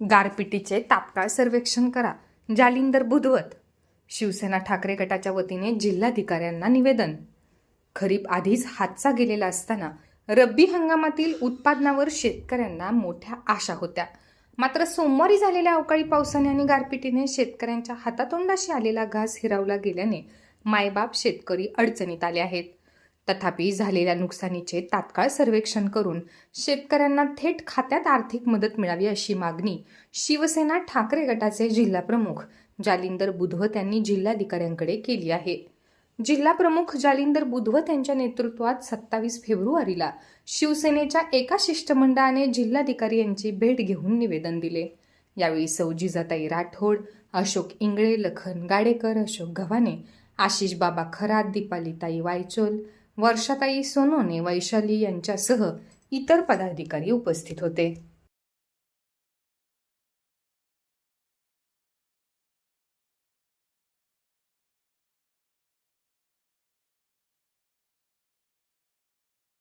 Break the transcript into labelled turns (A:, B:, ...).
A: गारपिटीचे तात्काळ सर्वेक्षण करा. जालिंदर बुधवत शिवसेना ठाकरे गटाच्या वतीने जिल्हाधिकाऱ्यांना निवेदन. खरीप आधीच हातचा गेलेला असताना रब्बी हंगामातील उत्पादनावर शेतकऱ्यांना मोठ्या आशा होत्या. मात्र सोमवारी झालेल्या अवकाळी पावसाने आणि गारपिटीने शेतकऱ्यांच्या हातातोंडाशी आलेला घास हिरावला गेल्याने मायबाप शेतकरी अडचणीत आले आहेत. तथापि झालेल्या नुकसानीचे तात्काळ सर्वेक्षण करून शेतकऱ्यांना थेट खात्यात आर्थिक मदत मिळावी अशी मागणी शिवसेना ठाकरे गटाचे जिल्हाप्रमुख जालिंदर बुधवत यांनी जिल्हाधिकाऱ्यांकडे केली आहे. जिल्हा प्रमुख जालिंदर बुधवत यांच्या नेतृत्वात सत्तावीस फेब्रुवारीला शिवसेनेच्या एका शिष्टमंडळाने जिल्हाधिकारी यांची भेट घेऊन निवेदन दिले. यावेळी सौ जिजाताई राठोड अशोक इंगळे लखन गाडेकर अशोक गव्हाणे आशिष बाबा खरात दीपालीताई वायचोल वर्षाताई सोनोने वैशाली यांच्यासह इतर पदाधिकारी उपस्थित होते.